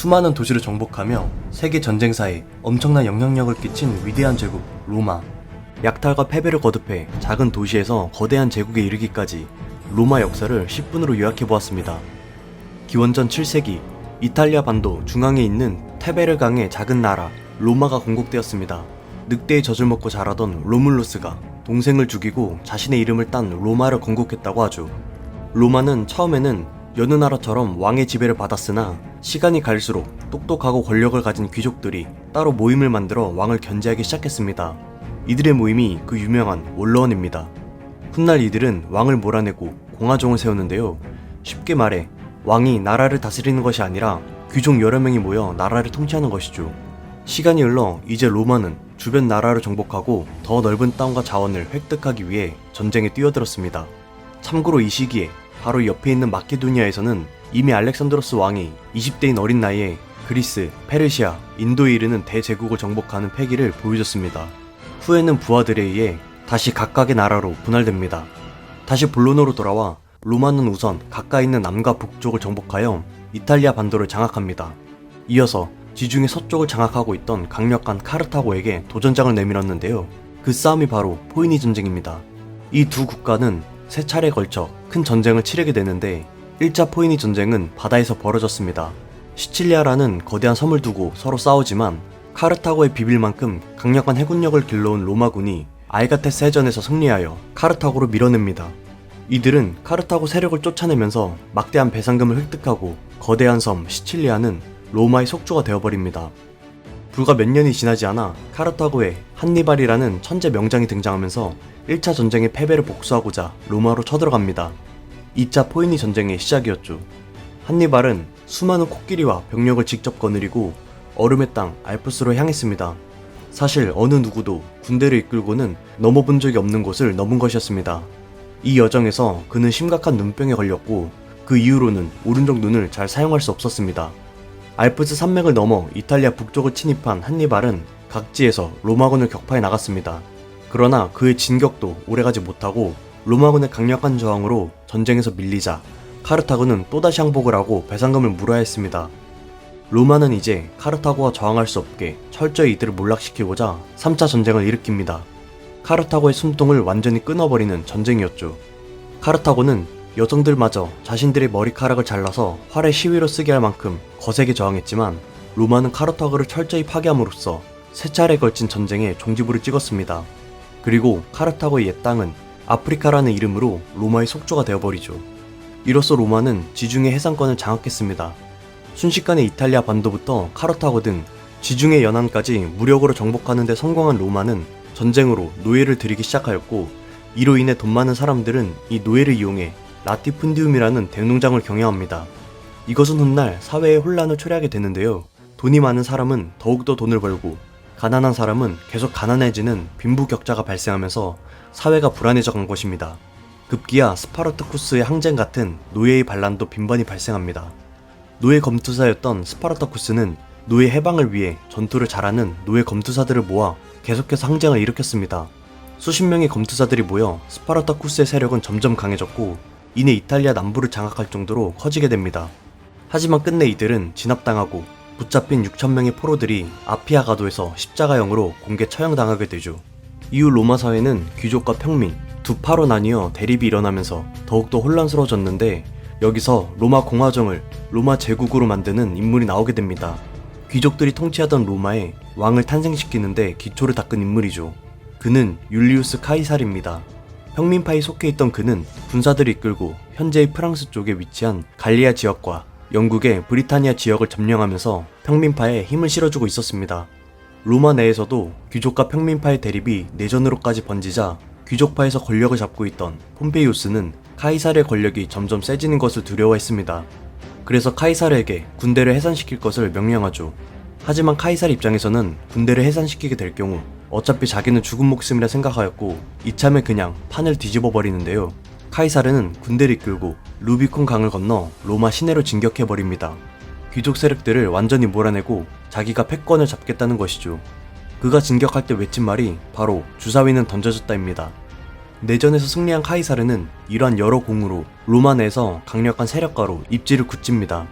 수많은 도시를 정복하며 세계 전쟁사에 엄청난 영향력을 끼친 위대한 제국 로마. 약탈과 패배를 거듭해 작은 도시에서 거대한 제국에 이르기까지 로마 역사를 10분으로 요약해 보았습니다. 기원전 7세기 이탈리아 반도 중앙에 있는 테베르강의 작은 나라 로마가 건국되었습니다. 늑대의 젖을 먹고 자라던 로물루스가 동생을 죽이고 자신의 이름을 딴 로마를 건국했다고 하죠. 로마는 처음에는 여느 나라처럼 왕의 지배를 받았으나 시간이 갈수록 똑똑하고 권력을 가진 귀족들이 따로 모임을 만들어 왕을 견제하기 시작했습니다. 이들의 모임이 그 유명한 원로원입니다. 훗날 이들은 왕을 몰아내고 공화정을 세우는데요. 쉽게 말해 왕이 나라를 다스리는 것이 아니라 귀족 여러 명이 모여 나라를 통치하는 것이죠. 시간이 흘러 이제 로마는 주변 나라를 정복하고 더 넓은 땅과 자원을 획득하기 위해 전쟁에 뛰어들었습니다. 참고로 이 시기에 바로 옆에 있는 마케도니아에서는 이미 알렉산드로스 왕이 20대인 어린 나이에 그리스, 페르시아, 인도에 이르는 대제국을 정복하는 패기를 보여줬습니다. 후에는 부하들에 의해 다시 각각의 나라로 분할됩니다. 다시 본론으로 돌아와 로마는 우선 가까이 있는 남과 북쪽을 정복하여 이탈리아 반도를 장악합니다. 이어서 지중해 서쪽을 장악하고 있던 강력한 카르타고에게 도전장을 내밀었는데요. 그 싸움이 바로 포이니 전쟁입니다. 이 두 국가는 세 차례에 걸쳐 큰 전쟁을 치르게 되는데 1차 포이니 전쟁은 바다에서 벌어졌습니다. 시칠리아라는 거대한 섬을 두고 서로 싸우지만 카르타고에 비빌 만큼 강력한 해군력을 길러온 로마군이 알가테스 해전에서 승리하여 카르타고로 밀어냅니다. 이들은 카르타고 세력을 쫓아내면서 막대한 배상금을 획득하고 거대한 섬 시칠리아는 로마의 속주가 되어버립니다. 불과 몇 년이 지나지 않아 카르타고에 한니발이라는 천재 명장이 등장하면서 1차 전쟁의 패배를 복수하고자 로마로 쳐들어갑니다. 2차 포이니 전쟁의 시작이었죠. 한니발은 수많은 코끼리와 병력을 직접 거느리고 얼음의 땅 알프스로 향했습니다. 사실 어느 누구도 군대를 이끌고는 넘어본 적이 없는 곳을 넘은 것이었습니다. 이 여정에서 그는 심각한 눈병에 걸렸고 그 이후로는 오른쪽 눈을 잘 사용할 수 없었습니다. 알프스 산맥을 넘어 이탈리아 북쪽을 침입한 한니발은 각지에서 로마군을 격파해 나갔습니다. 그러나 그의 진격도 오래가지 못하고 로마군의 강력한 저항으로 전쟁에서 밀리자 카르타고는 또다시 항복을 하고 배상금을 물어야 했습니다. 로마는 이제 카르타고와 저항할 수 없게 철저히 이들을 몰락시키고자 3차 전쟁을 일으킵니다. 카르타고의 숨통을 완전히 끊어버리는 전쟁이었죠. 카르타고는 여성들마저 자신들의 머리카락을 잘라서 활의 시위로 쓰게 할 만큼 거세게 저항했지만 로마는 카르타고를 철저히 파괴함으로써 세 차례에 걸친 전쟁에 종지부를 찍었습니다. 그리고 카르타고의 옛 땅은 아프리카라는 이름으로 로마의 속초가 되어버리죠. 이로써 로마는 지중해 해상권을 장악했습니다. 순식간에 이탈리아 반도부터 카르타고 등 지중해 연안까지 무력으로 정복하는 데 성공한 로마는 전쟁으로 노예를 들이기 시작하였고 이로 인해 돈 많은 사람들은 이 노예를 이용해 라티푼디움이라는 대농장을 경영합니다. 이것은 훗날 사회의 혼란을 초래하게 되는데요. 돈이 많은 사람은 더욱더 돈을 벌고 가난한 사람은 계속 가난해지는 빈부격차가 발생하면서 사회가 불안해져 간 것입니다. 급기야 스파르타쿠스의 항쟁 같은 노예의 반란도 빈번히 발생합니다. 노예 검투사였던 스파르타쿠스는 노예 해방을 위해 전투를 잘하는 노예 검투사들을 모아 계속해서 항쟁을 일으켰습니다. 수십 명의 검투사들이 모여 스파르타쿠스의 세력은 점점 강해졌고 이내 이탈리아 남부를 장악할 정도로 커지게 됩니다. 하지만 끝내 이들은 진압당하고 붙잡힌 6천명의 포로들이 아피아 가도에서 십자가형으로 공개 처형당하게 되죠. 이후 로마 사회는 귀족과 평민 두 파로 나뉘어 대립이 일어나면서 더욱더 혼란스러워졌는데 여기서 로마 공화정을 로마 제국으로 만드는 인물이 나오게 됩니다. 귀족들이 통치하던 로마에 왕을 탄생시키는데 기초를 닦은 인물이죠. 그는 율리우스 카이살입니다. 평민파에 속해 있던 그는 군사들을 이끌고 현재의 프랑스 쪽에 위치한 갈리아 지역과 영국의 브리타니아 지역을 점령하면서 평민파에 힘을 실어주고 있었습니다. 로마 내에서도 귀족과 평민파의 대립이 내전으로까지 번지자 귀족파에서 권력을 잡고 있던 폼페이우스는 카이살의 권력이 점점 세지는 것을 두려워했습니다. 그래서 카이살에게 군대를 해산시킬 것을 명령하죠. 하지만 카이살 입장에서는 군대를 해산시키게 될 경우 어차피 자기는 죽은 목숨이라 생각하였고 이참에 그냥 판을 뒤집어 버리는데요. 카이사르는 군대를 이끌고 루비콘 강을 건너 로마 시내로 진격해 버립니다. 귀족 세력들을 완전히 몰아내고 자기가 패권을 잡겠다는 것이죠. 그가 진격할 때 외친 말이 바로 주사위는 던져졌다입니다. 내전에서 승리한 카이사르는 이러한 여러 공으로 로마 내에서 강력한 세력가로 입지를 굳힙니다.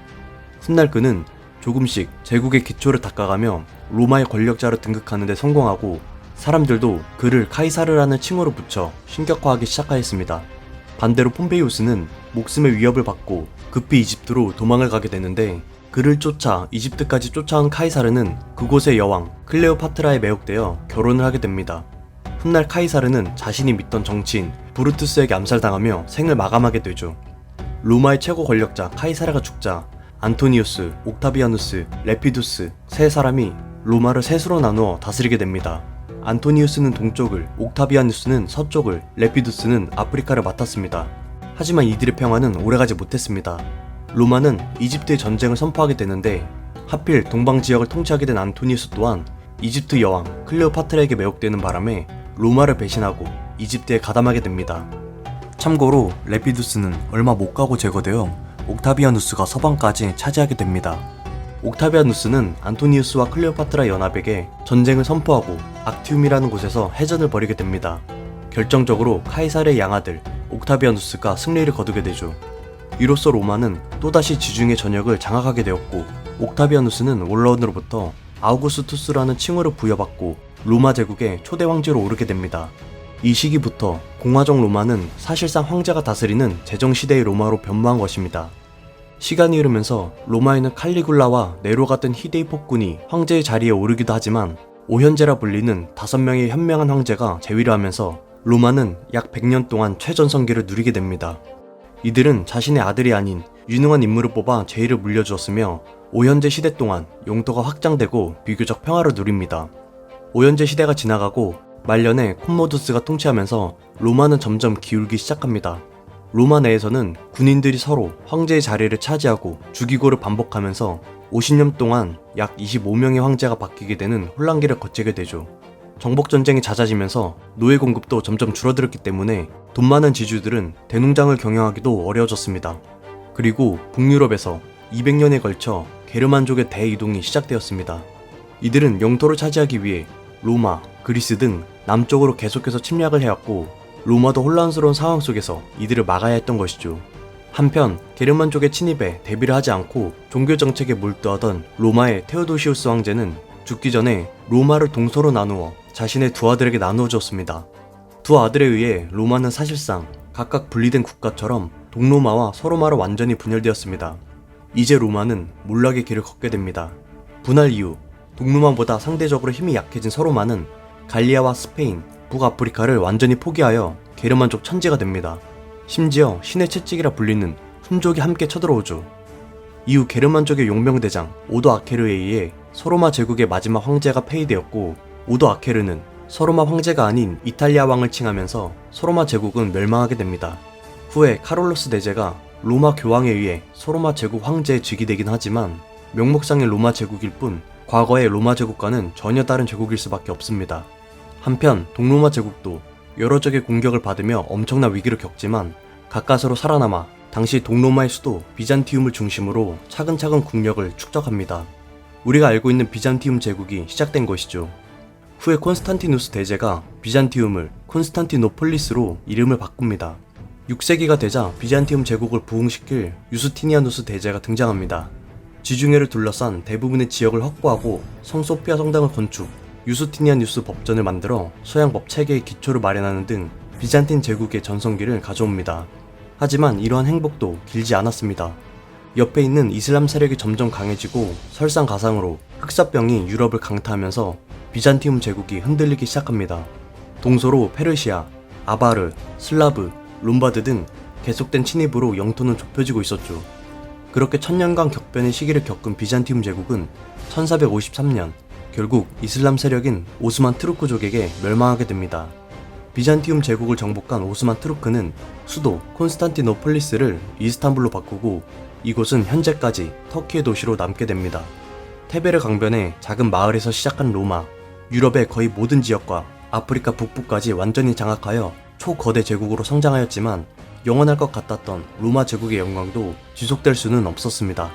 훗날 그는 조금씩 제국의 기초를 닦아가며 로마의 권력자로 등극하는 데 성공하고 사람들도 그를 카이사르라는 칭호로 붙여 신격화하기 시작하였습니다. 반대로 폼페이우스는 목숨의 위협을 받고 급히 이집트로 도망을 가게 되는데 그를 쫓아 이집트까지 쫓아온 카이사르는 그곳의 여왕 클레오파트라에 매혹되어 결혼을 하게 됩니다. 훗날 카이사르는 자신이 믿던 정치인 브루투스에게 암살당하며 생을 마감하게 되죠. 로마의 최고 권력자 카이사르가 죽자 안토니우스, 옥타비아누스, 레피두스 세 사람이 로마를 셋으로 나누어 다스리게 됩니다. 안토니우스는 동쪽을, 옥타비아누스는 서쪽을, 레피두스는 아프리카를 맡았습니다. 하지만 이들의 평화는 오래가지 못했습니다. 로마는 이집트의 전쟁을 선포하게 되는데 하필 동방 지역을 통치하게 된 안토니우스 또한 이집트 여왕 클레오파트라에게 매혹되는 바람에 로마를 배신하고 이집트에 가담하게 됩니다. 참고로 레피두스는 얼마 못 가고 제거되어 옥타비아누스가 서방까지 차지하게 됩니다. 옥타비아누스는 안토니우스와 클레오파트라 연합에게 전쟁을 선포하고 악티움이라는 곳에서 해전을 벌이게 됩니다. 결정적으로 카이사르의 양아들 옥타비아누스가 승리를 거두게 되죠. 이로써 로마는 또다시 지중해 전역을 장악하게 되었고 옥타비아누스는 원로원으로부터 아우구스투스라는 칭호를 부여받고 로마 제국의 초대 황제로 오르게 됩니다. 이 시기부터 공화정 로마는 사실상 황제가 다스리는 제정시대의 로마로 변모한 것입니다. 시간이 흐르면서 로마에는 칼리굴라와 네로 같은 희대의 폭군이 황제의 자리에 오르기도 하지만 오현제라 불리는 다섯 명의 현명한 황제가 재위를 하면서 로마는 약 100년 동안 최전성기를 누리게 됩니다. 이들은 자신의 아들이 아닌 유능한 인물을 뽑아 제의를 물려주었으며 오현제 시대 동안 영토가 확장되고 비교적 평화를 누립니다. 오현제 시대가 지나가고 말년에 콤모두스가 통치하면서 로마는 점점 기울기 시작합니다. 로마 내에서는 군인들이 서로 황제의 자리를 차지하고 죽이고를 반복하면서 50년 동안 약 25명의 황제가 바뀌게 되는 혼란기를 거치게 되죠. 정복 전쟁이 잦아지면서 노예 공급도 점점 줄어들었기 때문에 돈 많은 지주들은 대농장을 경영하기도 어려워졌습니다. 그리고 북유럽에서 200년에 걸쳐 게르만족의 대이동이 시작되었습니다. 이들은 영토를 차지하기 위해 로마, 그리스 등 남쪽으로 계속해서 침략을 해왔고 로마도 혼란스러운 상황 속에서 이들을 막아야 했던 것이죠. 한편 게르만족의 침입에 대비를 하지 않고 종교 정책에 몰두하던 로마의 테오도시우스 황제는 죽기 전에 로마를 동서로 나누어 자신의 두 아들에게 나누어 주었습니다. 두 아들에 의해 로마는 사실상 각각 분리된 국가처럼 동로마와 서로마로 완전히 분열되었습니다. 이제 로마는 몰락의 길을 걷게 됩니다. 분할 이후 동로마보다 상대적으로 힘이 약해진 서로마는 갈리아와 스페인, 북아프리카를 완전히 포기하여 게르만족 천지가 됩니다. 심지어 신의 채찍이라 불리는 훈족이 함께 쳐들어오죠. 이후 게르만족의 용병대장 오도 아케르에 의해 서로마 제국의 마지막 황제가 폐위되었고 오도 아케르는 서로마 황제가 아닌 이탈리아 왕을 칭하면서 서로마 제국은 멸망하게 됩니다. 후에 카롤로스 대제가 로마 교황에 의해 서로마 제국 황제에 즉위되긴 하지만 명목상의 로마 제국일 뿐 과거의 로마 제국과는 전혀 다른 제국일 수밖에 없습니다. 한편 동로마 제국도 여러 적의 공격을 받으며 엄청난 위기를 겪지만 가까스로 살아남아 당시 동로마의 수도 비잔티움을 중심으로 차근차근 국력을 축적합니다. 우리가 알고 있는 비잔티움 제국이 시작된 것이죠. 후에 콘스탄티누스 대제가 비잔티움을 콘스탄티노폴리스로 이름을 바꿉니다. 6세기가 되자 비잔티움 제국을 부흥시킬 유스티니아누스 대제가 등장합니다. 지중해를 둘러싼 대부분의 지역을 확보하고 성소피아 성당을 건축, 유스티니아누스 법전을 만들어 서양법 체계의 기초를 마련하는 등 비잔틴 제국의 전성기를 가져옵니다. 하지만 이러한 행복도 길지 않았습니다. 옆에 있는 이슬람 세력이 점점 강해지고 설상가상으로 흑사병이 유럽을 강타하면서 비잔티움 제국이 흔들리기 시작합니다. 동서로 페르시아, 아바르, 슬라브, 롬바드 등 계속된 침입으로 영토는 좁혀지고 있었죠. 그렇게 천년간 격변의 시기를 겪은 비잔티움 제국은 1453년 결국 이슬람 세력인 오스만 트루크족에게 멸망하게 됩니다. 비잔티움 제국을 정복한 오스만 트루크는 수도 콘스탄티노폴리스를 이스탄불로 바꾸고 이곳은 현재까지 터키의 도시로 남게 됩니다. 테베르 강변의 작은 마을에서 시작한 로마, 유럽의 거의 모든 지역과 아프리카 북부까지 완전히 장악하여 초거대 제국으로 성장하였지만 영원할 것 같았던 로마 제국의 영광도 지속될 수는 없었습니다.